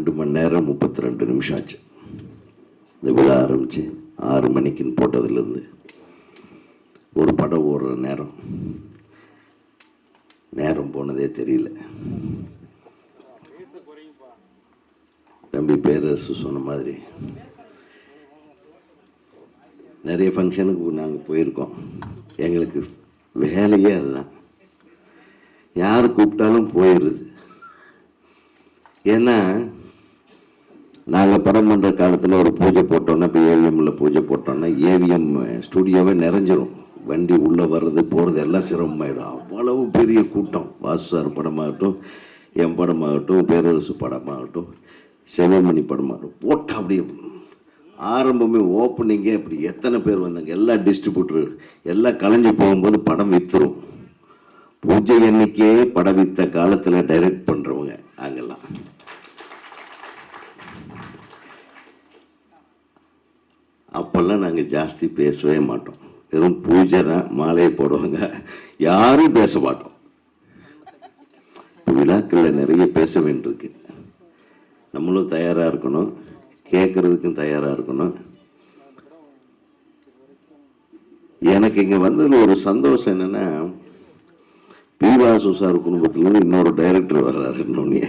ரெண்டு மணி நேரம் முப்பத்தி ரெண்டு நிமிஷம் ஆச்சு. இந்த விழா ஆரம்பித்து ஆறு மணிக்குன்னு போட்டதுலேருந்து ஒரு படம் ஓடுற நேரம். நேரம் போனதே தெரியல. தம்பி பேரரசு சொன்ன மாதிரி நிறைய ஃபங்க்ஷனுக்கு நாங்கள் போயிருக்கோம். எங்களுக்கு வேலையே அதுதான். யார் கூப்பிட்டாலும் போயிடுது ஏன்னா படம் பண்ணுற காலத்தில் ஒரு பூஜை போட்டோன்னா இப்போ ஏவிஎம்மில் பூஜை போட்டோன்னா ஏவிஎம் ஸ்டுடியோவே நிறைஞ்சிரும். வண்டி உள்ளே வர்றது போகிறது எல்லாம் சிரமமாயிடும். அவ்வளவு பெரிய கூட்டம். வாசு சார் படமாகட்டும் என் படமாகட்டும் பேரரசு படமாகட்டும் செவமணி படமாகட்டும் போட்டால் அப்படியே ஆரம்பமே ஓப்பனிங்கே இப்படி எத்தனை பேர் வந்தாங்க? எல்லா டிஸ்ட்ரிபியூட்டர் எல்லாம் கலைஞ்சு போகும்போது படம் விற்றுரும் பூஜை எண்ணிக்கையே படம் விற்ற காலத்தில் டைரக்ட் பண்ணுறவங்க அப்போல்லாம் நாங்கள் ஜாஸ்தி பேசவே மாட்டோம். வெறும் பூஜை தான் மாலையை போடுவாங்க. யாரும் பேச மாட்டோம். இப்போ விழாக்களில் நிறைய பேச வேண்டியிருக்கு. நம்மளும் தயாராக இருக்கணும். கேட்குறதுக்கும் தயாராக இருக்கணும். எனக்கு இங்கே வந்ததில் ஒரு சந்தோஷம் என்னென்னா பி வாசு சார் குடும்பத்துலேருந்து இன்னொரு டைரக்டர் வர்றாரு இன்னொன்னே.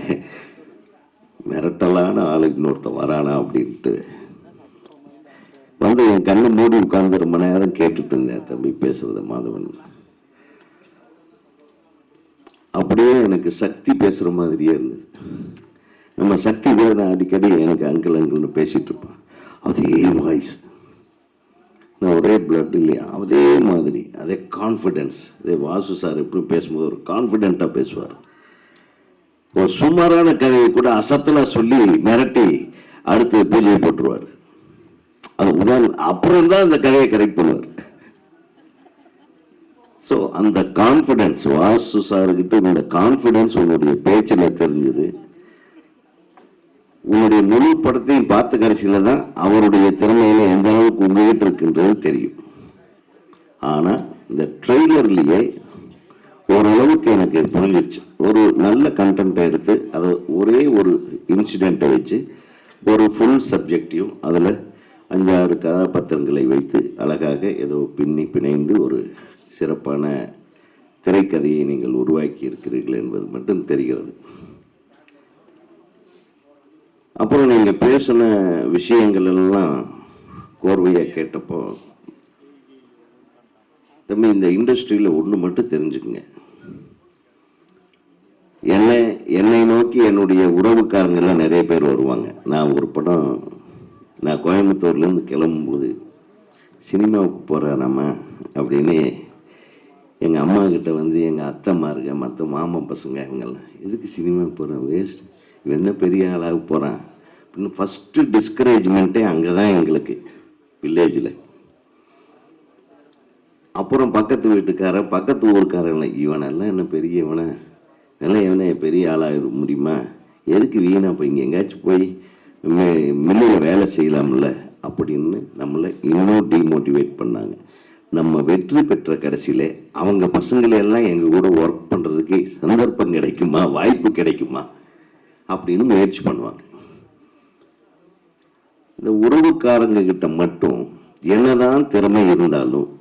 மிரட்டலான ஆளுக்கு இன்னொருத்தன் வரானா அப்படின்ட்டு. வந்து என் கண்ணை மூடி உட்கார்ந்து ரொம்ப நேரம் கேட்டுட்டு இருந்தேன் தம்பி. பேசுகிறத மாதவன். அப்படியே எனக்கு சக்தி பேசுகிற மாதிரியே இருந்தது. நம்ம சக்தி கூட அடிக்கடி எனக்கு அங்கிள் அங்கிள்னு பேசிகிட்டு இருப்பான். அதே வாய்ஸ் நான் ஒரே பிளட் இல்லையா? அதே மாதிரி அதே கான்ஃபிடென்ஸ் அதே வாசு சார் எப்படி பேசும்போது ஒரு கான்ஃபிடென்ட்டாக பேசுவார். ஒரு சுமாரான கதையை கூட அசத்தலாக சொல்லி மிரட்டி அடுத்து பூஜையை போட்டுருவார். அது அப்புறம் தான் அந்த கதையை கரெக்ட் பண்ணுவார் ஸோ அந்த கான்ஃபிடென்ஸ் வாசு சார்கிட்ட இந்த கான்ஃபிடென்ஸ் உங்களுடைய பேச்சில் தெரிஞ்சது. உங்களுடைய முழு படத்தையும் பார்த்த கடைசியில் தான் அவருடைய திறமையில எந்த அளவுக்கு உங்ககிட்ட இருக்குன்றது தெரியும். ஆனால் இந்த ட்ரெய்லர்லேயே ஓரளவுக்கு எனக்கு புரிஞ்சிருச்சு. ஒரு நல்ல கண்டென்ட்டை எடுத்து அதை ஒரே ஒரு இன்சிடெண்ட்டை வச்சு ஒரு ஃபுல் சப்ஜெக்டையும் அதில் அஞ்சாறு கதாபாத்திரங்களை வைத்து அழகாக ஏதோ பின்னி பிணைந்து ஒரு சிறப்பான திரைக்கதையை நீங்கள் உருவாக்கி இருக்கிறீர்கள் என்பது மட்டும் தெரிகிறது. அப்புறம் நீங்கள் பேசின விஷயங்கள் எல்லாம் கோர்வையாக கேட்டப்போ தம்பி இந்த இண்டஸ்ட்ரியில் ஒன்று மட்டும் தெரிஞ்சுக்குங்க. என்னை என்னை நோக்கி என்னுடைய உறவுக்காரங்கள்லாம் நிறைய பேர் வருவாங்க. நான் ஒரு படம் நான் கோயம்புத்தூர்லேருந்து கிளம்பும்போது சினிமாவுக்கு போகிறேன் நம்ம அப்படின்னு எங்கள் அம்மா கிட்ட வந்து எங்கள் அத்தைமாருங்க மற்ற மாமன் பசங்க இவங்கெல்லாம் எதுக்கு சினிமாவுக்கு போகிறேன் வேஸ்ட் இவன் என்ன பெரிய ஆளாக போகிறான் அப்படின்னு ஃபஸ்ட்டு டிஸ்கரேஜ்மெண்ட்டே அங்கே தான் எங்களுக்கு வில்லேஜில் அப்புறம் பக்கத்து வீட்டுக்காரன் பக்கத்து ஊருக்காரன் இவனெல்லாம் என்ன பெரிய இவனை எல்லாம் இவனை பெரிய ஆளாக முடியுமா? எதுக்கு வீணாக போய் இங்கே எங்கேயாச்சும் போய் மில்லில் வேலை செய்யலாம்ல அப்படின்னு நம்மளை இன்னும் டிமோட்டிவேட் பண்ணாங்க. நம்ம வெற்றி பெற்ற கடைசியில் அவங்க பசங்களை எல்லாம் எங்கள் கூட ஒர்க் பண்ணுறதுக்கு சந்தர்ப்பம் கிடைக்குமா? வாய்ப்பு கிடைக்குமா? அப்படின்னு முயற்சி பண்ணுவாங்க. இந்த உறவுக்காரங்க கிட்ட மட்டும் என்னதான் திறமை இருந்தாலும்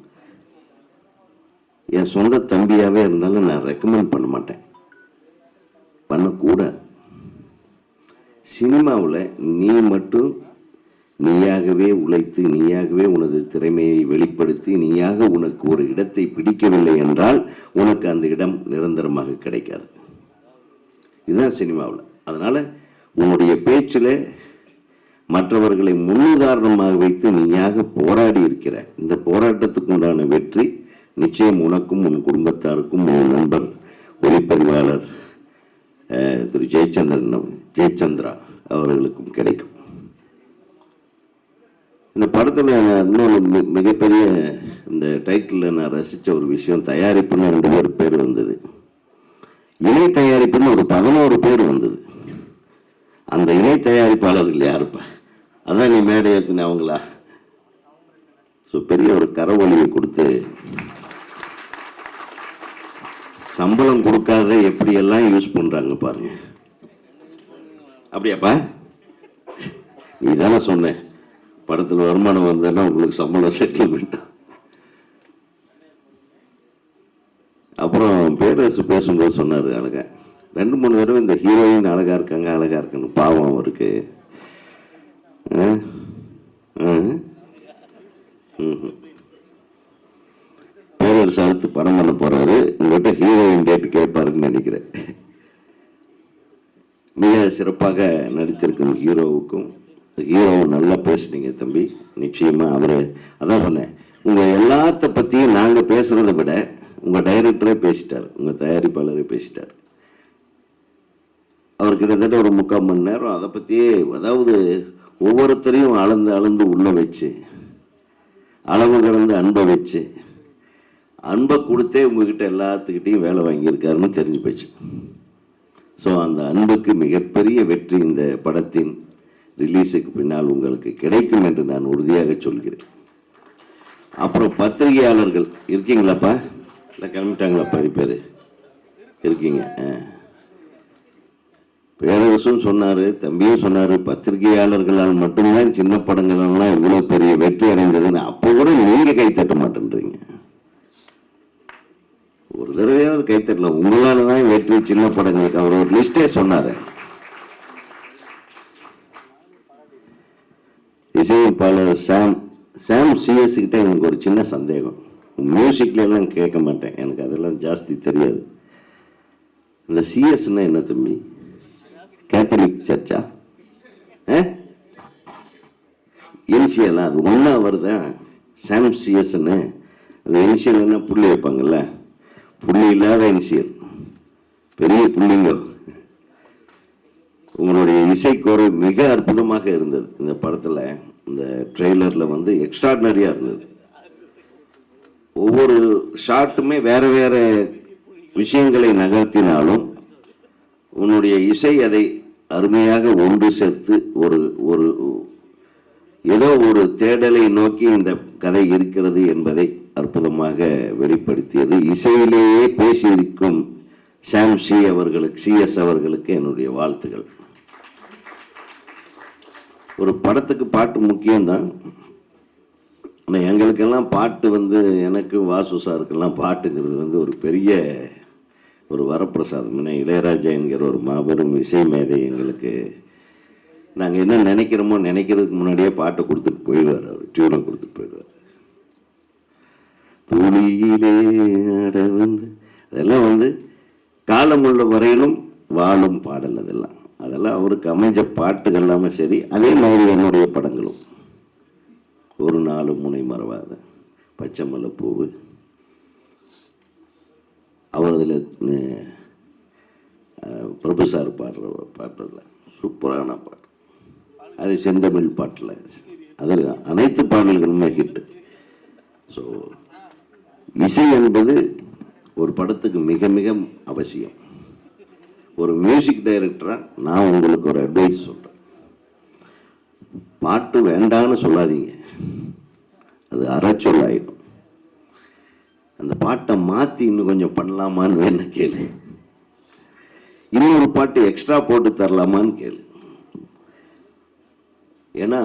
என் சொந்த தம்பியாகவே இருந்தாலும் நான் ரெக்கமெண்ட் பண்ண மாட்டேன். பண்ணக்கூடாது. சினிமாவில் நீ மட்டும் நீயாகவே உழைத்து நீயாகவே உனது திறமையை வெளிப்படுத்தி நீயாக உனக்கு ஒரு இடத்தை பிடிக்கவில்லை என்றால் உனக்கு அந்த இடம் நிரந்தரமாக கிடைக்காது. இதுதான் சினிமாவில். அதனால் உன்னுடைய பேச்சில் மற்றவர்களை முன்னுதாரணமாக வைத்து நீயாக போராடி இருக்கிற இந்த போராட்டத்துக்கு உண்டான வெற்றி நிச்சயம் உனக்கும் உன் குடும்பத்தாருக்கும் உன் நண்பர் ஒளிப்பதிவாளர் திரு ஜெயச்சந்திரன் ஜெயச்சந்திரா அவர்களுக்கும் கிடைக்கும். இந்த படத்தில் இன்னொரு மிகப்பெரிய இந்த டைட்டிலில் நான் ரசித்த ஒரு விஷயம் தயாரிப்புன்னு ரெண்டு பேர் பேர் வந்தது. இணை தயாரிப்புன்னு ஒரு பதினோரு பேர் வந்தது. அந்த இணை தயாரிப்பாளர்கள் யாருப்பா? அதான் நீ மேடை ஏற்றின அவங்களா? ஸோ பெரிய ஒரு கரவொலியை கொடுத்து சம்பளம் கொடுக்காத எப்படியெல்லாம் யூஸ் பண்ணுறாங்க பாருங்க. அப்படியாப்பா? நீ தானே சொன்னேன் படத்தில் வருமானம் வந்தேன்னா உங்களுக்கு சம்பளம் செட்டில்மெண்ட் அப்புறம் பேரரசு பேசும்போது சொன்னார் அழகா ரெண்டு மூணு தடவை இந்த ஹீரோயின் அழகாக இருக்காங்க அழகாக இருக்குன்னு. பாவம் அவருக்கு. ஆ? ஆ? ம் பேரரசு அடுத்து படம் பண்ண போறாரு. உங்கள்கிட்ட ஹீரோயின் டேட் கேட்பாருன்னு நினைக்கிறேன். மிக சிறப்பாக நடித்திருக்கும் ஹீரோவுக்கும் ஹீரோவும் நல்லா பேசுனீங்க தம்பி. நிச்சயமாக அவர் அதான் சொன்னேன். உங்கள் எல்லாத்த பற்றியும் நாங்கள் பேசுகிறத விட உங்கள் டைரக்டரே பேசிட்டார். உங்கள் தயாரிப்பாளரே பேசிட்டார். அவர் கிட்டத்தட்ட ஒரு முக்கால் மணி நேரம் அதை பற்றியே அதாவது ஒவ்வொருத்தரையும் அளந்து அளந்து உள்ளே வச்சு அளவு கடந்து அன்பை வச்சு அன்பை கொடுத்தே உங்ககிட்ட எல்லாத்துக்கிட்டையும் வேலை வாங்கியிருக்காருன்னு தெரிஞ்சு போச்சு. ஸோ அந்த அன்புக்கு மிகப்பெரிய வெற்றி இந்த படத்தின் ரிலீஸுக்கு பின்னால் உங்களுக்கு கிடைக்கும் என்று நான் உறுதியாக சொல்கிறேன். அப்புறம் பத்திரிகையாளர்கள் இருக்கீங்களாப்பா? இல்லை கிளம்பிட்டாங்களா? பாதி பேர். இருக்கீங்க. ஆ. பேரரசும் சொன்னார் தம்பியும் சொன்னார் பத்திரிகையாளர்களால் மட்டும்தான் சின்ன படங்கள்லாம் இவ்வளோ பெரிய வெற்றி அடைந்ததுன்னு. அப்போ கூட நீங்கள் கை தட்ட மாட்டேன்றீங்க. ஒரு தடவையாவது கை தட்டல. உங்களால தான் வெற்றி சின்ன படங்களுக்கு அவர் ஒரு லிஸ்டே சொன்னாரு. இசையமைப்பாளர் சாம் சாம் சிஎஸ் கிட்ட எனக்கு ஒரு சின்ன சந்தேகம். மியூசிக்ல எல்லாம் கேட்க மாட்டேன். எனக்கு அதெல்லாம் ஜாஸ்தி தெரியாது. இந்த சிஎஸ்னா என்ன தம்பி? கேத்தலிக் சர்ச்சா இனிஷியலா அது ஒன்றா வருதா? சாம் சிஎஸ்ன்னு அந்த இனிஷியல் என்ன புள்ளி வைப்பாங்கல்ல? புள்ளி இல்லாத இனிசியல். பெரிய புள்ளிங்க. உங்களுடைய இசைக்கோரை மிக அற்புதமாக இருந்தது. இந்த படத்தில் இந்த ட்ரெய்லரில் வந்து எக்ஸ்ட்ராடினரியாக இருந்தது. ஒவ்வொரு ஷாட்டுமே வேறு வேறு விஷயங்களை நகர்த்தினாலும் உன்னுடைய இசை அதை அருமையாக ஒன்று சேர்த்து ஒரு ஒரு ஏதோ ஒரு தேடலை நோக்கி இந்த கதை இருக்கிறது என்பதை அற்புதமாக வெளிப்படுத்தியது. இசையிலேயே பேசியிருக்கும் சாம் சி அவர்களுக்கு சிஎஸ் அவர்களுக்கு என்னுடைய வாழ்த்துகள் ஒரு படத்துக்கு பாட்டு முக்கியம்தான். ஆனால் எங்களுக்கெல்லாம் பாட்டு வந்து எனக்கு வாசு சாருக்கெல்லாம் பாட்டுங்கிறது வந்து ஒரு பெரிய ஒரு வரப்பிரசாதம். ஏன்னா இளையராஜா என்கிற ஒரு மாபெரும் இசை மேதை எங்களுக்கு. நாங்கள் என்ன நினைக்கிறோமோ நினைக்கிறதுக்கு முன்னாடியே பாட்டை கொடுத்துட்டு போயிடுவார் அவர். டியூனை கொடுத்துட்டு போயிடுவார். துளியிலே அட அதெல்லாம் வந்து காலமுள்ள வரையிலும் வாழும் பாடல் அதெல்லாம். அதெல்லாம் அவருக்கு அமைஞ்ச பாட்டுகள் எல்லாமே சரி அதே மாதிரி என்னுடைய படங்களும். ஒரு நாலு முனை மறவாத பச்சை பூவு. அவர் அதில் பிரபு சார் பாடுற பாட்டுல சூப்பரான பாட்டு. அது செந்தமிழ் பாட்டில். அதில் அனைத்து பாடல்களுமே ஹிட்டு. ஸோ இசை என்பது ஒரு படத்துக்கு மிக மிக அவசியம். ஒரு மியூசிக் டைரக்டராக நான் உங்களுக்கு ஒரு அட்வைஸ் சொல்கிறேன் பாட்டு வேண்டான்னு சொல்லாதீங்க. அது அறச்சொல் ஆகிடும் அந்த பாட்டை மாற்றி இன்னும் கொஞ்சம் பண்ணலாமான்னு வேணா கேளு. இன்னொரு பாட்டு எக்ஸ்ட்ரா போட்டு தரலாமான்னு கேளு. ஏன்னா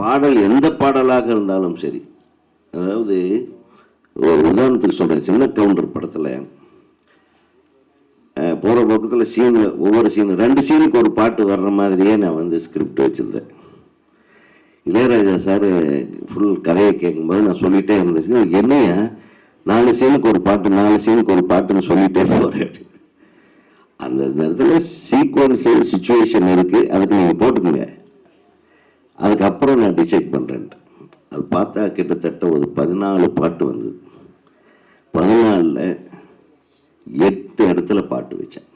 பாடல் எந்த பாடலாக இருந்தாலும் சரி அதாவது ஒரு உதாரணத்துக்கு சொல்கிறேன் சின்ன கவுண்டர் படத்தில் போகிற பக்கத்தில் சீனு ஒவ்வொரு சீனு ரெண்டு சீனுக்கு ஒரு பாட்டு வர்ற மாதிரியே நான் வந்து ஸ்கிரிப்ட் வச்சுருந்தேன். இளையராஜா சார் ஃபுல் கதையை கேட்கும்போது நான் சொல்லிட்டே இருந்தேன். என்னையா? நாலு சீனுக்கு ஒரு பாட்டு நாலு சீனுக்கு ஒரு பாட்டுன்னு சொல்லிட்டே போகிறேன் அந்த நேரத்தில் சீக்வன்ஸு சுச்சுவேஷன் இருக்குது அதுக்கு நீங்கள் போட்டுக்கோங்க. அதுக்கப்புறம் நான் டிசைட் பண்ணுறேன்ட்டு அது பார்த்தா கிட்டத்தட்ட ஒரு பதினாலு பாட்டு வந்தது. பதினாலில் எட்டு இடத்துல பாட்டு வச்சேன்.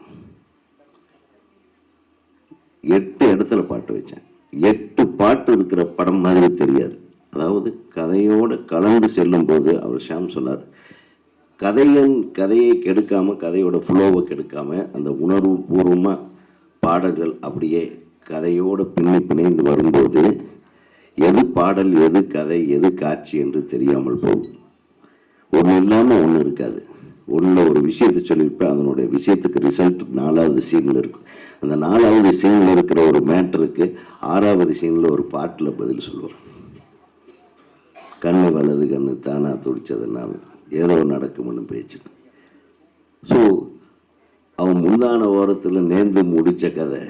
எட்டு இடத்துல பாட்டு வச்சேன். எட்டு பாட்டு இருக்கிற படம் மாதிரி தெரியாது. அதாவது கதையோடு கலந்து செல்லும் போது அவர் ஷாம் சொன்னார் கதையன் கதையை கெடுக்காமல் கதையோட ஃப்ளோவை கெடுக்காமல் அந்த உணர்வு பூர்வமாக பாடல்கள் அப்படியே கதையோடு பின்னி பிணைந்து வரும்போது எது பாடல் எது கதை எது காட்சி என்று தெரியாமல் போகும். ஒன்று இல்லாமல் ஒன்று இருக்காது. ஒன்றில் ஒரு விஷயத்தை சொல்லியிருப்பேன் அதனுடைய விஷயத்துக்கு ரிசல்ட் நாலாவது சீனில் இருக்கும். அந்த நாலாவது சீனில் இருக்கிற ஒரு மேட்டருக்கு ஆறாவது சீனில் ஒரு பாட்டில் பதில் சொல்லுவார் கண்ணு வலது கண்ணு தானாக துடிச்சதுன்னா ஏதோ நடக்கும்னு பேச்சு. ஸோ அவன் முந்தான ஓரத்தில் நேர்ந்து முடித்த கதை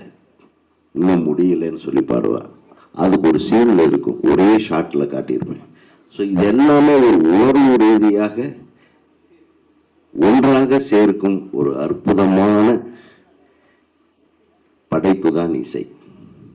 இன்னும் முடியலைன்னு சொல்லி பாடுவான் அதுக்கு ஒரு சீனில் இருக்கும். ஒரே ஷாட்டில் காட்டியிருப்பேன். ஸோ இது எல்லாமே ஒரு உணர்வு ரீதியாக ஒன்றாக சேர்க்கும் ஒரு அற்புதமான படைப்பு தான் இசை.